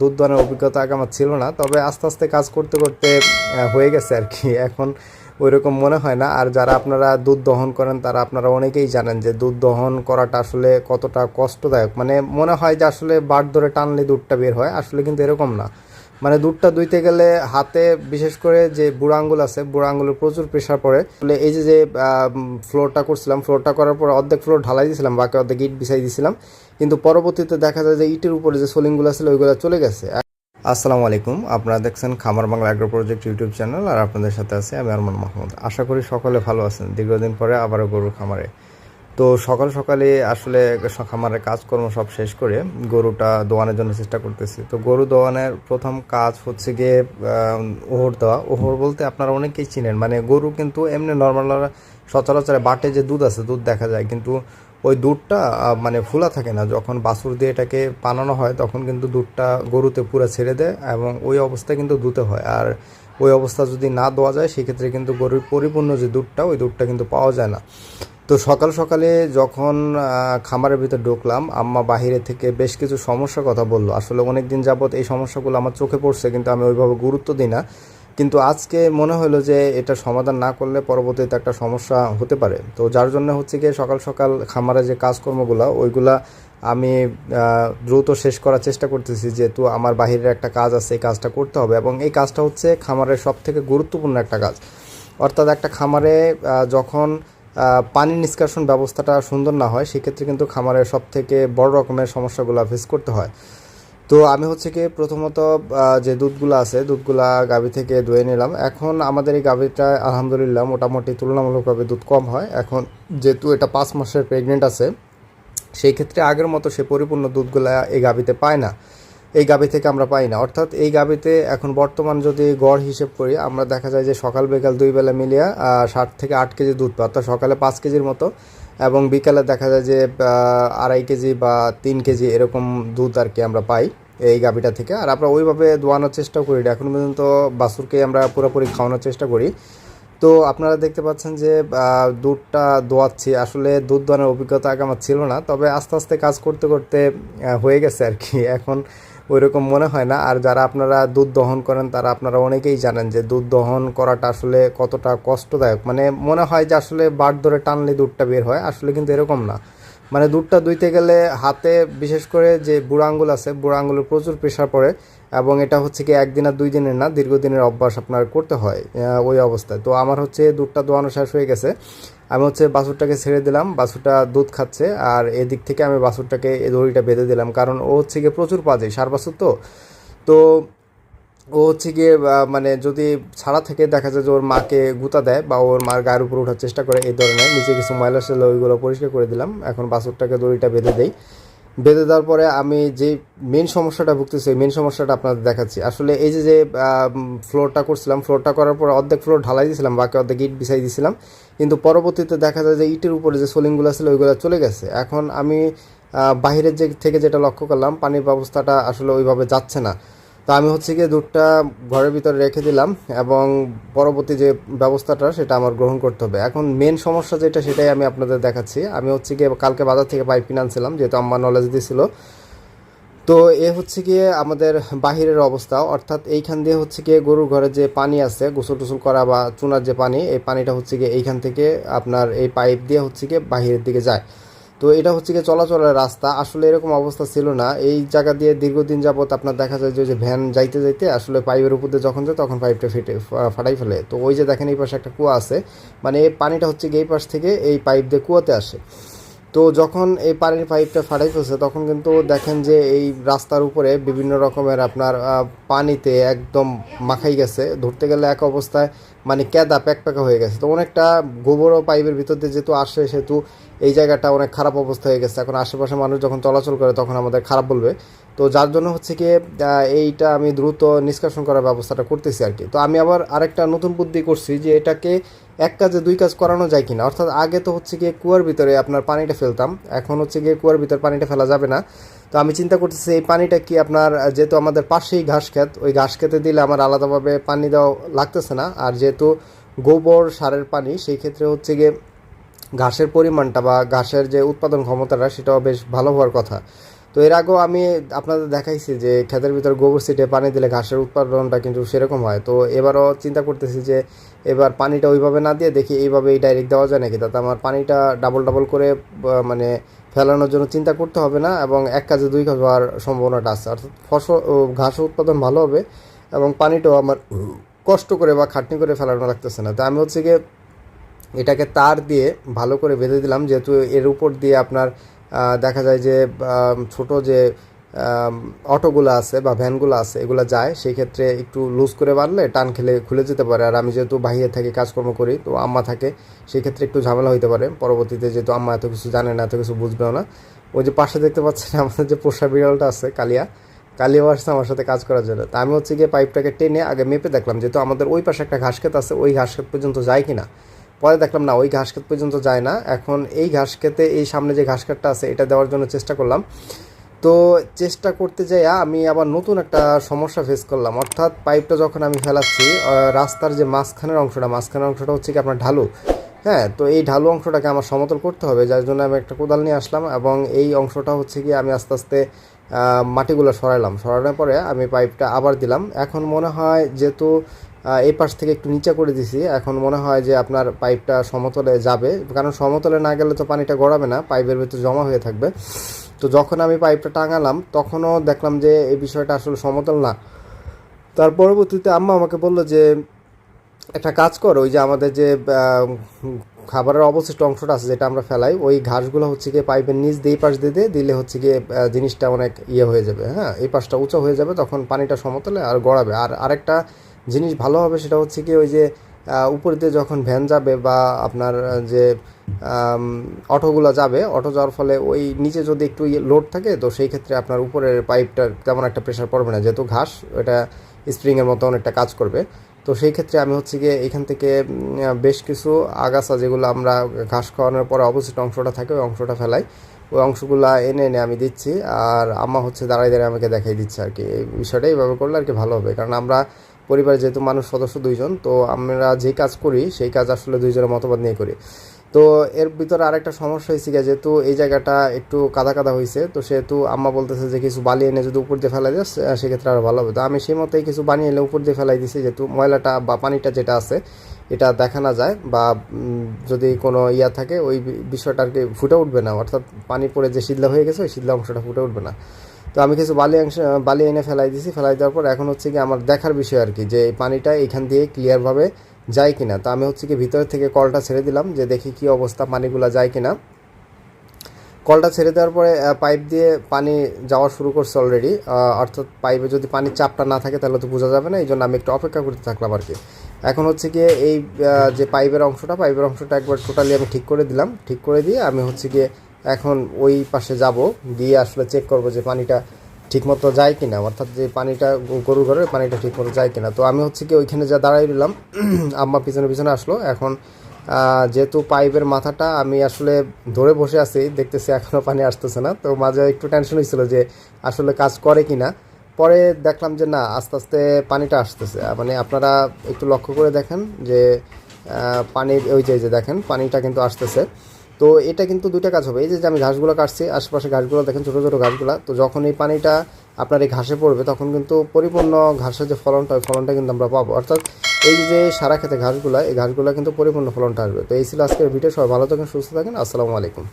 দুধ দোয়ানোর অভিজ্ঞতা আগে আমার ছিল না, তবে আস্তে আস্তে কাজ করতে করতে হয়ে গেছে আর কি। এখন ওই রকম মনে হয় না। আর যারা আপনারা দুধ দহন করেন, তারা আপনারা অনেকেই জানেন যে দুধ দহন করাটা আসলে কতটা কষ্টদায়ক। মানে মনে হয় যে আসলে বাট ধরে টানলে দুধটা বের হয়, আসলে কিন্তু এরকম না। মানে দুধটা দুইতে গেলে হাতে, বিশেষ করে যে বুড়া আঙ্গুল আছে, বুড়া আঙ্গুলের প্রচুর প্রেশার পড়ে। তাহলে এই যে যে ফ্লোরটা করছিলাম ফ্লোরটা করার পর অর্ধেক ফ্লোর ঢালাই দিয়েছিলাম, বাকি অর্ধেক ইট বিছাই দিয়েছিলাম। কিন্তু পরবর্তীতে দেখা যায় যে ইটের উপরে যে সোলিংগুলো ছিল, ওইগুলো চলে গেছে। আসসালামু আলাইকুম, আপনারা দেখছেন Khamar Bangla agro project YouTube channel আর আপনাদের সাথে আছে আমি আরমান মাহমুদ। আশা করি সকলে ভালো আছেন। দীর্ঘদিন পরে আবারও গরুর খামারে তো সকাল সকালে আসলে খামারের কাজকর্ম সব শেষ করে গরুটা দোয়ানোর জন্য চেষ্টা করতেছি। তো গরু দোয়ানের প্রথম কাজ হচ্ছে গিয়ে ওহর দেওয়া। ওহর বলতে আপনারা অনেকেই চিনেন মানে গরু কিন্তু এমনি নর্মাল সচরাচর বাটে যে দুধ আছে, দুধ দেখা যায়। কিন্তু ওই দুধটা মানে ফুলা থাকে না। যখন বাছুর দিয়ে এটাকে পানানো হয়, তখন কিন্তু দুধটা গরুতে পুরো ছেড়ে দেয় এবং ওই অবস্থায় কিন্তু দুধে হয়। আর ওই অবস্থা যদি না দেওয়া যায়, সেক্ষেত্রে কিন্তু গরুর পরিপূর্ণ যে দুধটা, ওই দুধটা কিন্তু পাওয়া যায় না। তো সকাল সকালে যখন খামারের ভিতর ঢুকলাম, আম্মা বাহিরে থেকে বেশ কিছু সমস্যার কথা বলল। আসলে অনেক দিন যাবত এই সমস্যাগুলো আমার চোখে পড়ছে, কিন্তু আমি ওইভাবে গুরুত্ব দিই না। কিন্তু আজকে মনে হলো যে এটা সমাধান না করলে পরবর্তীতে একটা সমস্যা হতে পারে। তো যার জন্য হচ্ছে গিয়ে সকাল সকাল খামারে যে কাজকর্মগুলো, ওইগুলা আমি দ্রুত শেষ করার চেষ্টা করতেছি যেহেতু আমার বাহিরের একটা কাজ আছে, এই কাজটা করতে হবে। এবং এই কাজটা হচ্ছে খামারের সব থেকে গুরুত্বপূর্ণ একটা কাজ। অর্থাৎ একটা খামারে যখন পানি নিষ্কাশন ব্যবস্থাটা সুন্দর না হয়, সেক্ষেত্রে কিন্তু খামারের সব থেকে বড় রকমের সমস্যাগুলো ফেস করতে হয়। তো আমি হচ্ছে কি প্রথমত যে দুধগুলো আছে, দুধগুলা গাভী থেকে ধুয়ে নিলাম। এখন আমাদের এই গাভীটা আলহামদুলিল্লাহ মোটামুটি তুলনামূলকভাবে দুধ কম হয়। এখন যেহেতু এটা পাঁচ মাসের প্রেগনেন্ট আছে, সেই ক্ষেত্রে আগের মতো সে পরিপূর্ণ দুধগুলা এই গাভীতে পায় না। এই গাভী থেকে আমরা পাই না। অর্থাৎ এই গাভীতে এখন বর্তমান যদি গড় হিসেব করি, আমরা দেখা যায় যে সকাল বিকাল দুই বেলা মিলিয়ে ষাট থেকে আট কেজি দুধ পায়। অর্থাৎ সকালে পাঁচ কেজির মতো এবং বিকালে দেখা যায় যে আড়াই কেজি বা তিন কেজি এরকম দুধ আর কি আমরা পাই এই গাভীটা থেকে। আর আমরা ওইভাবে দোয়ানোর চেষ্টাও করি না। এখন পর্যন্ত বাছুরকে আমরা পুরোপুরি খাওয়ানোর চেষ্টা করি। তো আপনারা দেখতে পাচ্ছেন যে দুধটা দোয়াচ্ছি। আসলে দুধ দোয়ানোর অভিজ্ঞতা আগে আমার ছিল না, তবে আস্তে আস্তে কাজ করতে করতে হয়ে গেছে আর কি। এখন ওই রকম মনে হয় না। আর যারা আপনারা দুধ দহন করেন, তারা আপনারা অনেকেই জানেন যে দুধ দহন করাটা আসলে কতটা কষ্টদায়ক। মানে মনে হয় যে আসলে বাট ধরে টানলে দুধটা বের হয়, আসলে কিন্তু এরকম না। মানে দুধটা দুইতে গেলে হাতে বিশেষ করে যে বুড়া আঙ্গুল আছে, বুড়া আঙ্গুলের প্রচুর প্রেশার পড়ে এবং এটা হচ্ছে কি একদিন আর দুই দিনের না, দীর্ঘদিনের অভ্যাস আপনার করতে হয় ওই অবস্থায়। তো আমার হচ্ছে দুধটা দোয়ানো শেষ হয়ে গেছে। আমি হচ্ছে বাছুরটাকে ছেড়ে দিলাম, বাছুরটা দুধ খাচ্ছে, আর এদিক থেকে আমি বাছুরটাকে এই দড়িটা বেঁধে দিলাম, কারণ ও হচ্ছে গিয়ে প্রচুর পাজে, সার বাছুর তো। তো ও হচ্ছে গিয়ে মানে যদি ছাড়া থেকে দেখা যায় যে ওর মাকে গুঁতা দেয় বা ওর মার গায়ের উপর ওঠার চেষ্টা করে এই ধরনের, নিচে কিছু ময়লা ছিল ওইগুলো পরিষ্কার করে দিলাম, এখন বাছুরটাকে দড়িটা বেঁধে দেই। বেঁধে দেওয়ার পরে আমি যে মেন সমস্যাটা ভুগতেছি মেন সমস্যাটা আপনাদের দেখাচ্ছি। আসলে এই যে যে ফ্লোরটা করছিলাম ফ্লোরটা করার পর অর্ধেক ফ্লোর ঢালাই দিয়েছিলাম, বাকি অর্ধেক ইট বিছাই দিয়েছিলাম। কিন্তু পরবর্তীতে দেখা যায় যে ইটের উপরে যে সোলিংগুলো ছিল, ওইগুলো চলে গেছে। এখন আমি বাহিরের যে, থেকে যেটা লক্ষ্য করলাম, পানির ব্যবস্থাটা আসলে ওইভাবে যাচ্ছে না। তো আমি হচ্ছে গিয়ে দুধটা ঘরের ভিতরে রেখে দিলাম এবং পরবর্তী যে ব্যবস্থাটা সেটা আমার গ্রহণ করতে হবে। এখন মেন সমস্যা যেটা সেটাই আমি আপনাদের দেখাচ্ছি। আমি হচ্ছে গিয়ে কালকে বাজার থেকে পাইপ কিনে আনছিলাম, যেহেতু আমার নলেজ দিয়েছিল তো এ হচ্ছে গিয়ে আমাদের বাহিরের অবস্থা। অর্থাৎ এইখান দিয়ে হচ্ছে গিয়ে গরুর ঘরে যে পানি আছে, গোসল টোসল করা বা চুনার যে পানি, এই পানিটা হচ্ছে গিয়ে এইখান থেকে আপনার এই পাইপ দিয়ে হচ্ছে গিয়ে বাহিরের দিকে যায়। তো এটা হচ্ছে গিয়ে চলাচলের রাস্তা। আসলে এরকম অবস্থা ছিল না। এই জায়গা দিয়ে দীর্ঘদিন যাবৎ আপনার দেখা যায় যে ভ্যান যাইতে যাইতে আসলে পাইপের উপর দিয়ে যখন যায় তখন পাইপটা ফেটে ফাটাই ফেলে। তো ওই যে দেখেন এই পাশে একটা কুয়া আছে। মানে এই পানিটা হচ্ছে গিয়ে এই পাশ থেকে এই পাইপ দিয়ে কুয়াতে আসে। তো যখন এই পানির পাইপটা ফাটাই ফেলছে, তখন কিন্তু দেখেন যে এই রাস্তার উপরে বিভিন্ন রকমের আপনার পানিতে একদম মাখাই গেছে। ধরতে গেলে এক অবস্থায় মানে ক্যাদা প্যাক প্যাকা হয়ে গেছে। তো অনেকটা গোবরও পাইপের ভিতর দিয়ে যেহেতু আসে, সেহেতু এই জায়গাটা অনেক খারাপ অবস্থা হয়ে গেছে। এখন আশেপাশে মানুষ যখন চলাচল করে, তখন আমাদের খারাপ বলবে। তো যার জন্য হচ্ছে কি এইটা আমি দ্রুত নিষ্কাশন করার ব্যবস্থাটা করতেছি আর কি। তো আমি আবার আরেকটা নতুন বুদ্ধি করছি যে এটাকে এক কাজে দুই কাজ করানো যায় কিনা? অর্থাৎ আগে তো হচ্ছে গিয়ে কুয়ার ভিতরে আপনার পানিটা ফেলতাম, এখন হচ্ছে গিয়ে কুয়ার ভিতরে পানিটা ফেলা যাবে না। তো আমি চিন্তা করতেছি, এই পানিটা কি আপনার যেহেতু আমাদের পাশেই ঘাস খেত ওই ঘাস খেতে দিলে আমার আলাদাভাবে পানি দেওয়া লাগতেছে না। আর যেহেতু গোবর, সারের পানি, সেই ক্ষেত্রে হচ্ছে গিয়ে ঘাসের পরিমাণটা বা ঘাসের যে উৎপাদন ক্ষমতাটা, সেটাও বেশ ভালো হওয়ার কথা। তো এর আগেও আমি আপনাদের দেখাইছি যে ক্ষেতের ভিতর গোবর ছিটে পানি দিলে ঘাসের উৎপাদনটা কিন্তু সেরকম হয়। তো এবারও চিন্তা করতেছি যে এবার পানিটা ওইভাবে না দিয়ে দেখি এইভাবেই ডাইরেক্ট দেওয়া যায় নাকি? তাতে আমার পানিটা ডাবল ডাবল করে মানে ফেলানোর জন্য চিন্তা করতে হবে না এবং এক কাজে দুই কাজ হওয়ার সম্ভাবনাটা আছে। অর্থাৎ ফসল ঘাস উৎপাদন ভালো হবে এবং পানিটাও আমার কষ্ট করে বা খাটনি করে ফেলানো লাগতেছে না। তো আমি হচ্ছে গিয়ে এটাকে তার দিয়ে ভালো করে বেঁধে দিলাম, যেহেতু এর উপর দিয়ে আপনার দেখা যায় যে ছোট যে অটোগুলো আছে বা ভ্যানগুলো আছে, এগুলো যায়। সেই ক্ষেত্রে একটু লুজ করে বাঁধলে টান খেলে খুলে যেতে পারে। আর আমি যেহেতু বাহিরে থাকি কাজকর্ম করি, তো আম্মা থাকে, সেই ক্ষেত্রে একটু ঝামেলা হইতে পারে। পরবর্তীতে যেহেতু আম্মা এত কিছু জানে না, এত কিছু বুঝবেও না। ওই যে পাশে দেখতে পাচ্ছেন আমাদের যে পোষা বিড়ালটা আছে, কালিয়া। কালিয়াও আসছে আমার সাথে কাজ করার জন্য। তা আমি হচ্ছে গিয়ে পাইপটাকে টেনে আগে মেপে দেখলাম, যেহেতু আমাদের ওই পাশে একটা ঘাস ক্ষেত আছে, ওই ঘাস ক্ষেত পর্যন্ত যায় কিনা। পরে দেখলাম, না, ওই ঘাস ক্ষেত পর্যন্ত যায় না। এখন এই ঘাস খেতে এই সামনে যে ঘাস ক্ষেতটা আছে, এটা দেওয়ার জন্য চেষ্টা করলাম। তো চেষ্টা করতে যাইয়া আমি আবার নতুন একটা সমস্যা ফেস করলাম। অর্থাৎ পাইপটা যখন আমি ফেলাচ্ছি রাস্তার যে মাঝখানের অংশটা মাঝখানের অংশটা হচ্ছে কি আপনার ঢালু? হ্যাঁ তো এই ঢালু অংশটাকে আমার সমতল করতে হবে, যার জন্য আমি একটা কোদাল নিয়ে আসলাম এবং এই অংশটা হচ্ছে কি আমি আস্তে আস্তে মাটিগুলো সরাইলাম। সরানোর পরে আমি পাইপটা আবার দিলাম। এখন মনে হয় যেহেতু এই পাশ থেকে একটু নিচে করে দিছি। এখন মনে হয় যে আপনার পাইপটা সমতলে যাবে। কারণ সমতলে না গেলে তো পানিটা গড়াবে না, পাইপের ভিতরে জমা হয়ে থাকবে। তো যখন আমি পাইপটা টাঙালাম, তখনও দেখলাম যে এই বিষয়টা আসলে সমতল না। তার পরবর্তীতে আম্মা আমাকে বলল যে, একটা কাজ কর, ওই যে আমাদের যে খাবারের অবশিষ্ট অংশটা আছে যেটা আমরা ফেলাই, ওই ঘাসগুলো হচ্ছে গিয়ে পাইপের নিচ দিয়ে পাশ দিয়ে দিয়ে দিলে হচ্ছে গিয়ে জিনিসটা অনেক ইয়ে হয়ে যাবে। হ্যাঁ এই পাশটা উঁচু হয়ে যাবে, তখন পানিটা সমতলে আর গড়াবে। আর আরেকটা জিনিস ভালো হবে সেটা হচ্ছে কি ওই যে আহ, উপর দিয়ে যখন ভ্যান যাবে বা আপনার যে অটোগুলো যাবে অটো যাওয়ার ফলে ওই নিচে যদি একটু লোড থাকে তো সেই ক্ষেত্রে আপনার উপরের পাইপটা তেমন একটা প্রেশার পড়বে না। যেহেতু ঘাস এটা স্প্রিংয়ের মতো অনেকটা কাজ করবে। তো সেই ক্ষেত্রে আমি হচ্ছে গিয়ে এখান থেকে বেশ কিছু আগাছা যেগুলো আমরা ঘাস খাওয়ানোর পরে অবশিষ্ট অংশটা থাকে ওই অংশটা ফেলাই। ওই অংশগুলো এনে এনে আমি দিচ্ছি। আর আম্মা হচ্ছে দাঁড়াই দাঁড়িয়ে আমাকে দেখাই দিচ্ছে আর কি। এই বিষয়টা এইভাবে করলে আর কি ভালো হবে। কারণ আমরা পরিবারে যেহেতু মানুষ সদস্য দুইজন, তো আমরা যে কাজ করি, সেই কাজ আসলে দুইজনের মতবাদ নিয়ে করি। তো এর ভিতরে আরেকটা সমস্যা হয়েছে গিয়ে, যেহেতু এই জায়গাটা একটু কাদা কাদা হয়েছে, তো সেহেতু আম্মা বলতেছে যে কিছু বালি এনে যদি উপর দিয়ে ফেলাই দিস সেক্ষেত্রে আরও ভালো হবে। তো আমি সেই মতোই কিছু বানিয়ে এনে উপর দিয়ে ফেলাই দিছি, যেহেতু ময়লাটা বা পানিটা যেটা আছে, এটা দেখা না যায় বা যদি কোনো ইয়া থাকে, ওই বিষয়টা আর কি ফুটে উঠবে না। অর্থাৎ পানি পড়ে যে শীতলা হয়ে গেছে, ওই শীতলা অংশটা ফুটে উঠবে না। তো আমি কিছু বালি অংশ, বালি এনে ফেলাই দিছি। ফেলাই দেওয়ার পর এখন হচ্ছে কি আমার দেখার বিষয় আর কি, যে এই পানিটা এখান দিয়ে ক্লিয়ারভাবে যায় কিনা। তো আমি হচ্ছে কি ভিতর থেকে কলটা ছেড়ে দিলাম, যে দেখি কি অবস্থা পানিগুলো যায় কিনা। কলটা ছেড়ে দেওয়ার পরে পাইপ দিয়ে পানি যাওয়া শুরু করছে অলরেডি অর্থাৎ পাইপে যদি পানির চাপটা না থাকে তাহলে তো বোঝা যাবে না এই জন্য আমি একটু অপেক্ষা করতে থাকলাম আর কি। এখন হচ্ছে গিয়ে এই যে পাইপের অংশটা পাইপের অংশটা একবার টোটালি আমি ঠিক করে দিলাম। ঠিক করে দিয়ে আমি হচ্ছে গিয়ে এখন ওই পাশে যাব গিয়ে আসলে চেক করব যে পানিটা ঠিকমতো যায় কিনা। অর্থাৎ যে পানিটা গরুর ঘরের পানিটা ঠিকমতো যায় কিনা। তো আমি হচ্ছে কি ওইখানে যা দাঁড়াই দিলাম আম্মা পিছনে পিছনে আসলো। এখন যেহেতু পাইপের মাথাটা আমি আসলে ধরে বসে আছি, দেখতেছি এখনও পানি আসতেছে না। তো মাঝে একটু টেনশন হয়েছিল যে আসলে কাজ করে কিনা। পরে দেখলাম যে না, আস্তে আস্তে পানিটা আসতেছে। মানে আপনারা একটু লক্ষ্য করে দেখেন যে পানির, ওই যে দেখেন, পানিটা কিন্তু আসতেছে। তো এটা কিন্তু দুইটা কাজ হবে। এই যে আমি ঘাসগুলো কাটছি, আশেপাশে ঘাসগুলো দেখেন, ছোটো ছোটো ঘাসগুলো, তো যখন এই পানিটা আপনার এই ঘাসে পড়বে, তখন কিন্তু পরিপূর্ণ ঘাসের যে ফলনটা, ওই ফলনটা কিন্তু আমরা পাবো। অর্থাৎ এই যে সারা খেতে ঘাসগুলো, এই ঘাসগুলো কিন্তু পরিপূর্ণ ফলনটা আসবে। তো এই ছিল আজকের ভিডিও, সবাই ভালো থাকেন, সুস্থ থাকেন, আসসালামু আলাইকুম।